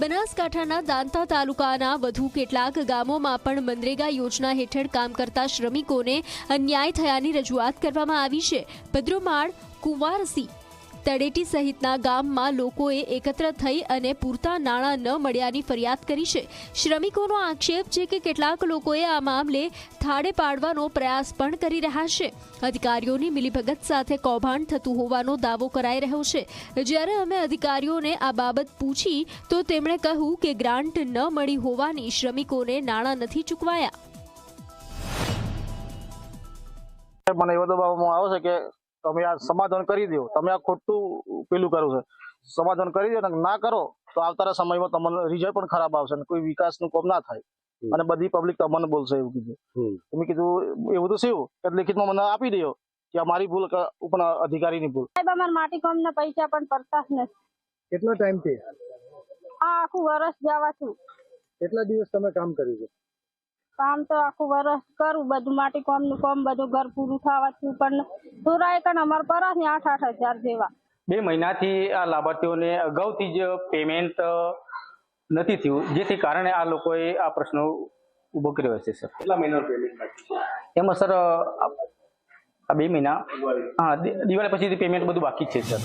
બનાસકાંઠાના દાંતા તાલુકાના વધુ કેટલાક ગામોમાં પણ મનરેગા યોજના હેઠળ કામ કરતા શ્રમિકોને અન્યાય થયાની રજૂઆત કરવામાં આવી છે. ભદ્રોમાળ, કુંવારસી તળેટી સહિતના ગામમાં લોકોએ એકત્ર થઈ અને પૂરતા નાણાં ન મળ્યાની ફરિયાદ કરી છે. શ્રમિકોનો આક્ષેપ છે કે કેટલાક લોકોએ આ મામલે થાળે પાડવાનો પ્રયાસ પણ કરી રહ્યા છે. અધિકારીઓની મિલીભગત સાથે કૌભાંડ થતું હોવાનો દાવો કરાઈ રહ્યો છે. જ્યારે અમે અધિકારીઓને આ બાબત પૂછી, તો તેમણે કહ્યું કે ગ્રાન્ટ ન મળી હોવાની શ્રમિકોને નાણાં નથી ચૂકવાયા. મને એવો દબાવવામાં આવે કે તમે આ સમાધાન કરી દો. તમે આ ખોટું પેલું કરો છે. સમાધાન કરી દો ના કરો તો આવતા સમયમાં તમને રિઝલ્ટ પણ ખરાબ આવશે અને કોઈ વિકાસનું કામ ના થાય. અને બધી પબ્લિક તમને બોલશે એવું કીધું. તમે કીધું એવું તો શું કે લેખિતમાં મને આપી દો કે અમારી ભૂલ ઉપર અધિકારીની ભૂલ. સાહેબ અમારા માટી કોમ ના પૈસા પણ પડતા જ નથી. કેટલો ટાઈમથી આ આખું વર્ષ જવા છું કેટલા દિવસ તમે કામ કર્યું છે? કામ તો આખું વરસ કરું બધું માટી કોમનું કોમ બધું ઘર પૂરું થવા છું પણ સુરાય કણ અમારે પરાસ ને આઠ આઠ હજાર જેવા. બે મહિનાથી આ લાભાર્થીઓને અગાઉથી જ પેમેન્ટ નથી થયું જેથી કારણે આ લોકોએ આ પ્રશ્ન ઊભો કર્યો છે સર. કેટલા મહિનાનું પેમેન્ટ બાકી છે? એમાં સર આ આ બે મહિના હા દિવાળી પછી પેમેન્ટ બધું બાકી છે સર.